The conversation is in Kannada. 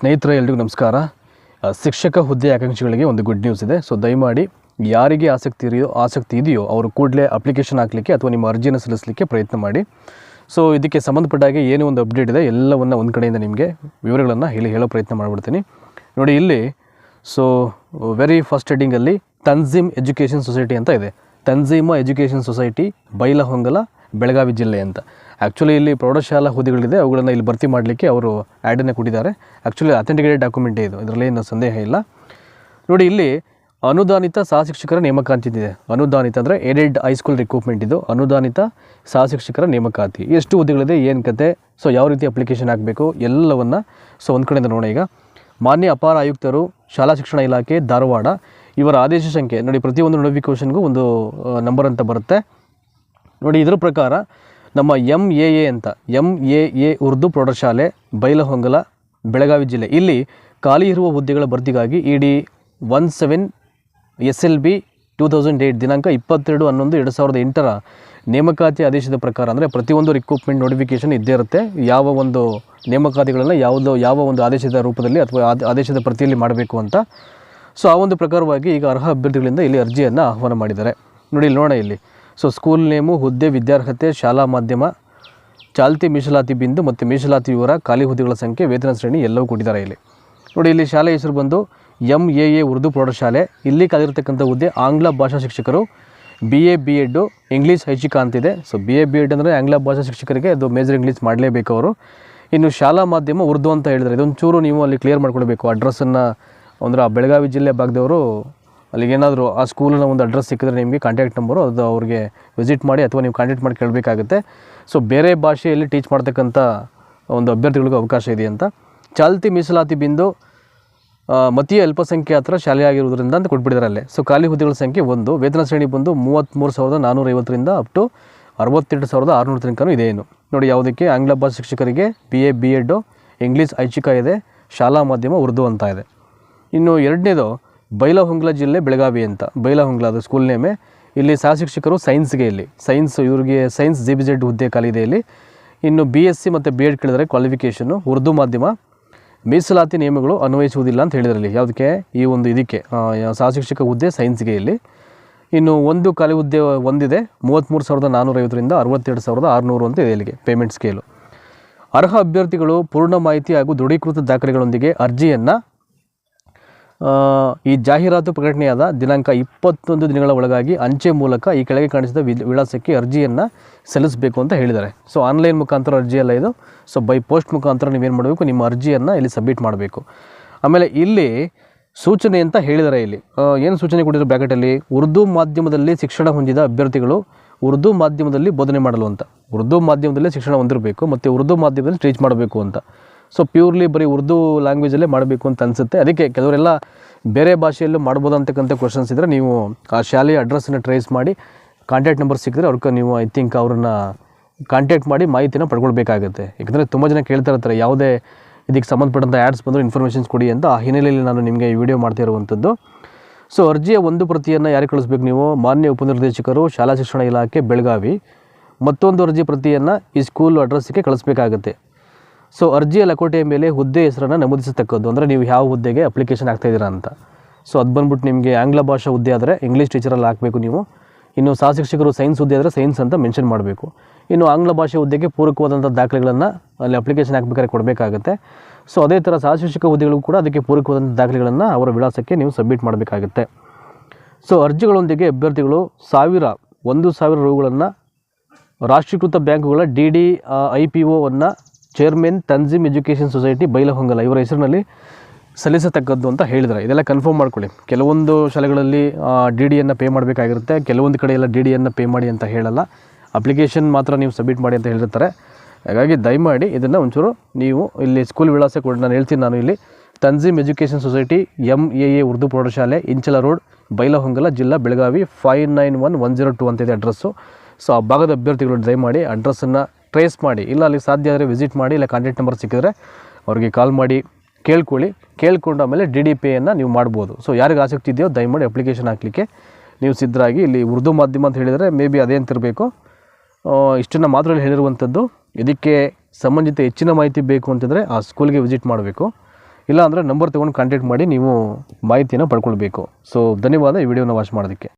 ಸ್ನೇಹಿತರೆ, ಎಲ್ರಿಗೂ ನಮಸ್ಕಾರ. ಶಿಕ್ಷಕ ಹುದ್ದೆ ಆಕಾಂಕ್ಷಿಗಳಿಗೆ ಒಂದು ಗುಡ್ ನ್ಯೂಸ್ ಇದೆ. ಸೊ ದಯಮಾಡಿ ಯಾರಿಗೆ ಆಸಕ್ತಿ ಇದೆಯೋ ಆಸಕ್ತಿ ಇದೆಯೋ, ಅವರು ಕೂಡಲೇ ಅಪ್ಲಿಕೇಶನ್ ಹಾಕಲಿಕ್ಕೆ ಅಥವಾ ನಿಮ್ಮ ಅರ್ಜಿಯನ್ನು ಸಲ್ಲಿಸಲಿಕ್ಕೆ ಪ್ರಯತ್ನ ಮಾಡಿ. ಸೊ ಇದಕ್ಕೆ ಸಂಬಂಧಪಟ್ಟಾಗೆ ಏನು ಒಂದು ಅಪ್ಡೇಟ್ ಇದೆ. ಎಲ್ಲವನ್ನು ಒಂದು ಕಡೆಯಿಂದ ನಿಮಗೆ ವಿವರಗಳನ್ನು ಹೇಳಿ ಹೇಳೋ ಪ್ರಯತ್ನ ಮಾಡಿಬಿಡ್ತೀನಿ. ನೋಡಿ, ಇಲ್ಲಿ ಸೊ ವೆರಿ ಫಸ್ಟ್ ಹೆಡ್ಡಿಂಗಲ್ಲಿ ತನ್ಝೀಮ್ ಎಜುಕೇಷನ್ ಸೊಸೈಟಿ ಅಂತ ಇದೆ. ತನ್ಝೀಮಾ ಎಜುಕೇಷನ್ ಸೊಸೈಟಿ ಬೈಲಹೊಂಗಲ ಬೆಳಗಾವಿ ಜಿಲ್ಲೆ ಅಂತ. ಆ್ಯಕ್ಚುಲಿ ಇಲ್ಲಿ ಪ್ರೌಢಶಾಲಾ ಹುದ್ದೆಗಳಿದೆ. ಅವುಗಳನ್ನು ಇಲ್ಲಿ ಭರ್ತಿ ಮಾಡಲಿಕ್ಕೆ ಅವರು ಆ್ಯಡನ್ನು ಕೊಟ್ಟಿದ್ದಾರೆ. ಆ್ಯಕ್ಚುಲಿ ಅಥೆಂಟಿಕೇಟೆಡ್ ಡಾಕ್ಯುಮೆಂಟೇ ಇದು. ಇದರಲ್ಲಿ ಏನು ಸಂದೇಹ ಇಲ್ಲ. ನೋಡಿ, ಇಲ್ಲಿ ಅನುದಾನಿತ ಸಹಶಿಕ್ಷಕರ ನೇಮಕಾತಿ ಇದೆ. ಅನುದಾನಿತ ಅಂದರೆ ಏಡೆಡ್ ಹೈಸ್ಕೂಲ್ ರಿಕ್ರೂಟ್ಮೆಂಟ್ ಇದು. ಅನುದಾನಿತ ಸಹಶಿಕ್ಷಕರ ನೇಮಕಾತಿ. ಎಷ್ಟು ಹುದ್ದೆಗಳಿದೆ, ಏನು ಕತೆ? ಸೊ ಯಾವ ರೀತಿ ಅಪ್ಲಿಕೇಶನ್ ಹಾಕಬೇಕು? ಎಲ್ಲವನ್ನು ಸೊ ಒಂದು ಕಡೆಯಿಂದ ನೋಡೋಣ ಈಗ. ಮಾನ್ಯ ಅಪಾರ ಆಯುಕ್ತರು, ಶಾಲಾ ಶಿಕ್ಷಣ ಇಲಾಖೆ, ಧಾರವಾಡ, ಇವರ ಆದೇಶ ಸಂಖ್ಯೆ. ನೋಡಿ, ಪ್ರತಿಯೊಂದು ನೋಟಿಫಿಕೇಷನ್ಗೂ ಒಂದು ನಂಬರ್ ಅಂತ ಬರುತ್ತೆ. ನೋಡಿ, ಇದರ ಪ್ರಕಾರ ನಮ್ಮ ಎಂ ಎ ಎ ಅಂತ ಎಂ ಎ ಎ ಉರ್ದು ಪ್ರೌಢಶಾಲೆ ಬೈಲಹೊಂಗಲ, ಬೆಳಗಾವಿ ಜಿಲ್ಲೆ. ಇಲ್ಲಿ ಖಾಲಿ ಇರುವ ಹುದ್ದೆಗಳ ಭರ್ತಿಗಾಗಿ E D one seven S L B two thousand eight ದಿನಾಂಕ ಇಪ್ಪತ್ತೆರಡು ಹನ್ನೊಂದು ಎರಡು ಸಾವಿರದ ಎಂಟರ ನೇಮಕಾತಿ ಆದೇಶದ ಪ್ರಕಾರ, ಅಂದರೆ ಪ್ರತಿಯೊಂದು ರಿಕ್ರೂಟ್ಮೆಂಟ್ ನೋಟಿಫಿಕೇಷನ್ ಇದ್ದೇ ಇರುತ್ತೆ. ಯಾವ ಒಂದು ನೇಮಕಾತಿಗಳನ್ನು ಯಾವುದೋ, ಯಾವ ಒಂದು ಆದೇಶದ ರೂಪದಲ್ಲಿ ಅಥವಾ ಆದ- ಆದೇಶದ ಪ್ರತಿಯಲ್ಲಿ ಮಾಡಬೇಕು ಅಂತ. ಸೊ ಆ ಒಂದು ಪ್ರಕಾರವಾಗಿ ಈಗ ಅರ್ಹ ಅಭ್ಯರ್ಥಿಗಳಿಂದ ಇಲ್ಲಿ ಅರ್ಜಿಯನ್ನು ಆಹ್ವಾನ ಮಾಡಿದ್ದಾರೆ. ನೋಡಿ, ಇಲ್ಲಿ ನೋಡೋಣ ಇಲ್ಲಿ. ಸೊ ಸ್ಕೂಲ್ ನೇಮು, ಹುದ್ದೆ, ವಿದ್ಯಾರ್ಹತೆ, ಶಾಲಾ ಮಾಧ್ಯಮ, ಚಾಲ್ತಿ, ಮೀಸಲಾತಿ ಬಿಂದು ಮತ್ತು ಮೀಸಲಾತಿ ವಿವರ, ಖಾಲಿ ಹುದ್ದೆಗಳ ಸಂಖ್ಯೆ, ವೇತನ ಶ್ರೇಣಿ ಎಲ್ಲವೂ ಕೊಟ್ಟಿದ್ದಾರೆ ಇಲ್ಲಿ. ನೋಡಿ, ಇಲ್ಲಿ ಶಾಲೆ ಹೆಸರು ಬಂದು ಎಂ ಎ ಎ ಉರ್ದು ಪ್ರೌಢಶಾಲೆ ಇಲ್ಲಿ ಕಾದಿರ್ತಕ್ಕಂಥ ಹುದ್ದೆ ಆಂಗ್ಲ ಭಾಷಾ ಶಿಕ್ಷಕರು. B A B ed English ಐಚ್ಛಿಕ ಅಂತಿದೆ so B A B ed ಅಂದರೆ ಆಂಗ್ಲ ಭಾಷಾ ಶಿಕ್ಷಕರಿಗೆ ಅದು ಮೇಜರ್ ಇಂಗ್ಲೀಷ್ ಮಾಡಲೇಬೇಕು ಅವರು. ಇನ್ನು ಶಾಲಾ ಮಾಧ್ಯಮ ಉರ್ದು ಅಂತ ಹೇಳಿದರೆ ಇದೊಂಚೂರು ನೀವು ಅಲ್ಲಿ ಕ್ಲಿಯರ್ ಮಾಡ್ಕೊಳ್ಬೇಕು. ಅಡ್ರೆಸ್ಸನ್ನು ಅಂದರೆ ಆ ಬೆಳಗಾವಿ ಜಿಲ್ಲೆ ಭಾಗದವರು ಅಲ್ಲಿಗೇನಾದರೂ ಆ ಸ್ಕೂಲಿನ ಒಂದು ಅಡ್ರೆಸ್ ಸಿಕ್ಕಿದ್ರೆ ನಿಮಗೆ ಕಾಂಟ್ಯಾಕ್ಟ್ ನಂಬರು ಅದು ಅವ್ರಿಗೆ ವಿಸಿಟ್ ಮಾಡಿ ಅಥವಾ ನೀವು ಕಾಂಟ್ಯಾಕ್ಟ್ ಮಾಡಿ ಕೇಳಬೇಕಾಗುತ್ತೆ. ಸೊ ಬೇರೆ ಭಾಷೆಯಲ್ಲಿ ಟೀಚ್ ಮಾಡ್ತಕ್ಕಂಥ ಒಂದು ಅಭ್ಯರ್ಥಿಗಳಿಗೂ ಅವಕಾಶ ಇದೆ ಅಂತ. ಚಾಲ್ತಿ ಮೀಸಲಾತಿ ಬಿಂದು ಮತೀಯ ಅಲ್ಪಸಂಖ್ಯಾತರ ಶಾಲೆಯಾಗಿರುವುದರಿಂದ ಅಂತ ಕೊಟ್ಬಿಟ್ಟಿದ್ದಾರೆ ಅಲ್ಲೇ. ಸೊ ಖಾಲಿ ಹುದ್ದೆಗಳ ಸಂಖ್ಯೆ ಒಂದು, ವೇತನ ಶ್ರೇಣಿ ಬಂದು ಮೂವತ್ತ್ಮೂರು ಸಾವಿರದ ನಾನ್ನೂರೈವತ್ತರಿಂದ ಅಪ್ ಟು ಅರವತ್ತೆರಡು ಸಾವಿರದ ಆರುನೂರು ತನಕನೂ ಇದೆ ಏನು ನೋಡಿ, ಯಾವುದಕ್ಕೆ? ಆಂಗ್ಲ ಭಾಷೆ ಶಿಕ್ಷಕರಿಗೆ B A B ed English ಐಚ್ಛಿಕ ಇದೆ, ಶಾಲಾ ಮಾಧ್ಯಮ ಉರ್ದು ಅಂತ ಇದೆ. ಇನ್ನು ಎರಡನೇದು ಬೈಲಹೊಂಗಲ ಜಿಲ್ಲೆ ಬೆಳಗಾವಿ ಅಂತ. ಬೈಲಹೊಂಗ್ಲ ಅದು ಸ್ಕೂಲ್ ನೇಮೆ ಇಲ್ಲಿ ಸಹ ಶಿಕ್ಷಕರು ಸೈನ್ಸ್ಗೆ ಇಲ್ಲಿ. ಸೈನ್ಸ್ ಇವ್ರಿಗೆ ಸೈನ್ಸ್ ಜಿ ಬಿ ಜೆಡ್ ಹುದ್ದೆ ಖಾಲಿ ಇದೆ ಇಲ್ಲಿ. ಇನ್ನು ಬಿ ಎಸ್ ಸಿ ಮತ್ತು ಬಿ ಎಡ್ ಕೇಳಿದರೆ ಕ್ವಾಲಿಫಿಕೇಷನ್ನು ಉರ್ದು ಮಾಧ್ಯಮ, ಮೀಸಲಾತಿ ನಿಯಮಗಳು ಅನ್ವಯಿಸುವುದಿಲ್ಲ ಅಂತ ಹೇಳಿದ್ರಲ್ಲಿ. ಯಾವುದಕ್ಕೆ? ಈ ಒಂದು ಇದಕ್ಕೆ ಸಹ ಶಿಕ್ಷಕ ಹುದ್ದೆ ಸೈನ್ಸ್ಗೆ ಇಲ್ಲಿ. ಇನ್ನು ಒಂದು ಖಾಲಿ ಹುದ್ದೆ ಒಂದಿದೆ ಮೂವತ್ತ್ಮೂರು ಸಾವಿರದ ನಾನ್ನೂರೈವತ್ತರಿಂದ ಅರವತ್ತೆರಡು ಸಾವಿರದ ಆರುನೂರು ಅಂತ ಇದೆ ಇಲ್ಲಿಗೆ ಪೇಮೆಂಟ್ ಸ್ಕೇಲು ಅರ್ಹ ಅಭ್ಯರ್ಥಿಗಳು ಪೂರ್ಣ ಮಾಹಿತಿ ಹಾಗೂ ದೃಢೀಕೃತ ದಾಖಲೆಗಳೊಂದಿಗೆ ಅರ್ಜಿಯನ್ನು ಈ ಜಾಹೀರಾತು ಪ್ರಕಟಣೆಯಾದ ದಿನಾಂಕ ಇಪ್ಪತ್ತೊಂದು ದಿನಗಳ ಒಳಗಾಗಿ ಅಂಚೆ ಮೂಲಕ ಈ ಕೆಳಗೆ ಕಾಣಿಸಿದ ವಿಳಾಸಕ್ಕೆ ಅರ್ಜಿಯನ್ನು ಸಲ್ಲಿಸಬೇಕು ಅಂತ ಹೇಳಿದ್ದಾರೆ. ಸೊ ಆನ್ಲೈನ್ ಮುಖಾಂತರ ಅರ್ಜಿ ಅಲ್ಲ ಇದು. ಸೊ ಬೈ ಪೋಸ್ಟ್ ಮುಖಾಂತರ ನೀವೇನು ಮಾಡಬೇಕು? ನಿಮ್ಮ ಅರ್ಜಿಯನ್ನು ಇಲ್ಲಿ ಸಬ್ಮಿಟ್ ಮಾಡಬೇಕು. ಆಮೇಲೆ ಇಲ್ಲಿ ಸೂಚನೆ ಅಂತ ಹೇಳಿದ್ದಾರೆ ಇಲ್ಲಿ. ಏನು ಸೂಚನೆ ಕೊಟ್ಟಿದ್ರು ಬ್ಯಾಕೆಟಲ್ಲಿ? ಉರ್ದು ಮಾಧ್ಯಮದಲ್ಲಿ ಶಿಕ್ಷಣ ಹೊಂದಿದ ಅಭ್ಯರ್ಥಿಗಳು ಉರ್ದು ಮಾಧ್ಯಮದಲ್ಲಿ ಬೋಧನೆ ಮಾಡಲು ಅಂತ. ಉರ್ದು ಮಾಧ್ಯಮದಲ್ಲಿ ಶಿಕ್ಷಣ ಹೊಂದಿರಬೇಕು, ಮತ್ತು ಉರ್ದು ಮಾಧ್ಯಮದಲ್ಲಿ ಟೀಚ್ ಮಾಡಬೇಕು ಅಂತ. ಸೊ ಪ್ಯೂರ್ಲಿ ಬರೀ ಉರ್ದು ಲ್ಯಾಂಗ್ವೇಜಲ್ಲೇ ಮಾಡಬೇಕು ಅಂತ ಅನಿಸುತ್ತೆ. ಅದಕ್ಕೆ ಕೆಲವರೆಲ್ಲ ಬೇರೆ ಭಾಷೆಯಲ್ಲೂ ಮಾಡ್ಬೋದು ಅಂತಕ್ಕಂಥ ಕ್ವಶನ್ಸ್ ಇದ್ದರೆ ನೀವು ಆ ಶಾಲೆಯ ಅಡ್ರೆಸ್ಸನ್ನು ಟ್ರೇಸ್ ಮಾಡಿ ಕಾಂಟ್ಯಾಕ್ಟ್ ನಂಬರ್ ಸಿಕ್ಕಿದ್ರೆ ಅವ್ರಿಗೆ ನೀವು ಐ ಥಿಂಕ್ ಅವ್ರನ್ನ ಕಾಂಟ್ಯಾಕ್ಟ್ ಮಾಡಿ ಮಾಹಿತಿನ ಪಡ್ಕೊಳ್ಬೇಕಾಗುತ್ತೆ. ಯಾಕಂದರೆ ತುಂಬ ಜನ ಕೇಳ್ತಾ ಇರ್ತಾರೆ, ಯಾವುದೇ ಇದಕ್ಕೆ ಸಂಬಂಧಪಟ್ಟಂಥ ಆ್ಯಡ್ಸ್ ಬಂದರೂ ಇನ್ಫಾರ್ಮೇಷನ್ಸ್ ಕೊಡಿ ಅಂತ. ಆ ಹಿನ್ನೆಲೆಯಲ್ಲಿ ನಾನು ನಿಮಗೆ ಈ ವಿಡಿಯೋ ಮಾಡ್ತಾ ಇರುವಂಥದ್ದು. ಸೊ ಅರ್ಜಿಯ ಒಂದು ಪ್ರತಿಯನ್ನು ಯಾರಿಗೆ ಕಳಿಸ್ಬೇಕು ನೀವು? ಮಾನ್ಯ ಉಪನಿರ್ದೇಶಕರು, ಶಾಲಾ ಶಿಕ್ಷಣ ಇಲಾಖೆ, ಬೆಳಗಾವಿ. ಮತ್ತೊಂದು ಅರ್ಜಿ ಪ್ರತಿಯನ್ನು ಈ ಸ್ಕೂಲ್ ಅಡ್ರೆಸ್ಸಿಗೆ ಕಳಿಸ್ಬೇಕಾಗುತ್ತೆ. ಸೊ ಅರ್ಜಿಯ ಲಕೋಟೆಯ ಮೇಲೆ ಹುದ್ದೆ ಹೆಸರನ್ನು ನಮೂದಿಸತಕ್ಕದ್ದು. ಅಂದರೆ ನೀವು ಯಾವ ಹುದ್ದೆಗೆ ಅಪ್ಲಿಕೇಶನ್ ಆಗ್ತಾ ಇದ್ದೀರಾ ಅಂತ. ಸೊ ಅದು ಬಂದ್ಬಿಟ್ಟು ನಿಮಗೆ ಆಂಗ್ಲ ಭಾಷಾ ಹುದ್ದೆ ಆದರೆ ಇಂಗ್ಲೀಷ್ ಟೀಚರಲ್ಲಿ ಹಾಕಬೇಕು ನೀವು. ಇನ್ನು ಸಹ ಶಿಕ್ಷಕರು ಸೈನ್ಸ್ ಹುದ್ದೆ ಆದರೆ ಸೈನ್ಸ್ ಅಂತ ಮೆನ್ಷನ್ ಮಾಡಬೇಕು. ಇನ್ನು ಆಂಗ್ಲ ಭಾಷೆ ಹುದ್ದೆಗೆ ಪೂರಕವಾದಂಥ ದಾಖಲೆಗಳನ್ನು ಅಲ್ಲಿ ಅಪ್ಲಿಕೇಶನ್ ಹಾಕಬೇಕಾದ್ರೆ ಕೊಡಬೇಕಾಗುತ್ತೆ. ಸೊ ಅದೇ ಥರ ಸಹ ಶಿಕ್ಷಕ ಹುದ್ದೆಗಳಿಗೂ ಕೂಡ ಅದಕ್ಕೆ ಪೂರಕವಾದಂಥ ದಾಖಲೆಗಳನ್ನು ಅವರ ವಿಳಾಸಕ್ಕೆ ನೀವು ಸಬ್ಮಿಟ್ ಮಾಡಬೇಕಾಗುತ್ತೆ. ಸೊ ಅರ್ಜಿಗಳೊಂದಿಗೆ ಅಭ್ಯರ್ಥಿಗಳು ಸಾವಿರ, ಒಂದು ಸಾವಿರ ರೂಗಳನ್ನು ರಾಷ್ಟ್ರೀಕೃತ ಬ್ಯಾಂಕುಗಳ D D I P ಒವನ್ನು chairman Tanzeem education society Bailhongal ಇವರ ಹೆಸರಿನಲ್ಲಿ ಸಲ್ಲಿಸತಕ್ಕದ್ದು ಅಂತ ಹೇಳಿದ್ದಾರೆ. ಇದೆಲ್ಲ ಕನ್ಫರ್ಮ್ ಮಾಡ್ಕೊಳ್ಳಿ. ಕೆಲವೊಂದು ಶಾಲೆಗಳಲ್ಲಿ ಡಿ ಡಿಯನ್ನು ಪೇ ಮಾಡಬೇಕಾಗಿರುತ್ತೆ. ಕೆಲವೊಂದು ಕಡೆ ಎಲ್ಲ ಡಿ ಡಿಯನ್ನು ಪೇ ಮಾಡಿ ಅಂತ ಹೇಳಲ್ಲ. ಅಪ್ಲಿಕೇಶನ್ ಮಾತ್ರ ನೀವು ಸಬ್ಮಿಟ್ ಮಾಡಿ ಅಂತ ಹೇಳಿರ್ತಾರೆ. ಹಾಗಾಗಿ ದಯಮಾಡಿ ಇದನ್ನು ಒಂಚೂರು ನೀವು ಇಲ್ಲಿ ಸ್ಕೂಲ್ ವಿಳಾಸ ಕೂಡ, ನಾನು ಹೇಳ್ತೀನಿ ನಾನು ಇಲ್ಲಿ. Tanzeem education society M A A Urdu ಪ್ರೌಢಶಾಲೆ, ಇಂಚಲ ರೋಡ್, ಬೈಲಹೊಂಗಲ, ಜಿಲ್ಲಾ Belagavi five nine one one zero two ಅಂತಿದೆ ಅಡ್ರೆಸ್ಸು. ಸೊ ಆ ಭಾಗದ ಅಭ್ಯರ್ಥಿಗಳು ದಯಮಾಡಿ ಅಡ್ರೆಸ್ಸನ್ನು ಟ್ರೇಸ್ ಮಾಡಿ, ಇಲ್ಲ ಅಲ್ಲಿ ಸಾಧ್ಯ ಆದರೆ ವಿಸಿಟ್ ಮಾಡಿ, ಇಲ್ಲ ಕಾಂಟ್ಯಾಕ್ಟ್ ನಂಬರ್ ಸಿಕ್ಕಿದ್ರೆ ಅವ್ರಿಗೆ ಕಾಲ್ ಮಾಡಿ, ಕೇಳ್ಕೊಳ್ಳಿ. ಕೇಳ್ಕೊಂಡು ಆಮೇಲೆ ಡಿ ಡಿ ಪೇಯನ್ನು ನೀವು ಮಾಡ್ಬೋದು. ಸೊ ಯಾರಿಗೆ ಆಸಕ್ತಿ ಇದೆಯೋ ದಯಮಾಡಿ ಅಪ್ಲಿಕೇಶನ್ ಹಾಕಲಿಕ್ಕೆ ನೀವು ಸಿದ್ಧರಾಗಿ ಇಲ್ಲಿ ಉರ್ದು ಮಾಧ್ಯಮ ಅಂತ ಹೇಳಿದರೆ ಮೇ ಬಿ ಅದೇ ಅಂತಿರಬೇಕು ಇಷ್ಟನ್ನು ಮಾತ್ರ ಹೇಳಿರುವಂಥದ್ದು ಇದಕ್ಕೆ ಸಂಬಂಧಿತ ಹೆಚ್ಚಿನ ಮಾಹಿತಿ ಬೇಕು ಅಂತಂದರೆ ಆ ಸ್ಕೂಲ್ಗೆ ವಿಸಿಟ್ ಮಾಡಬೇಕು. ಇಲ್ಲ ಅಂದರೆ ನಂಬರ್ ತೊಗೊಂಡು ಕಾಂಟ್ಯಾಕ್ಟ್ ಮಾಡಿ ನೀವು ಮಾಹಿತಿಯನ್ನು ಪಡ್ಕೊಳ್ಬೇಕು. ಸೊ ಧನ್ಯವಾದ ಈ ವಿಡಿಯೋನ ವಾಚ್ ಮಾಡೋದಕ್ಕೆ.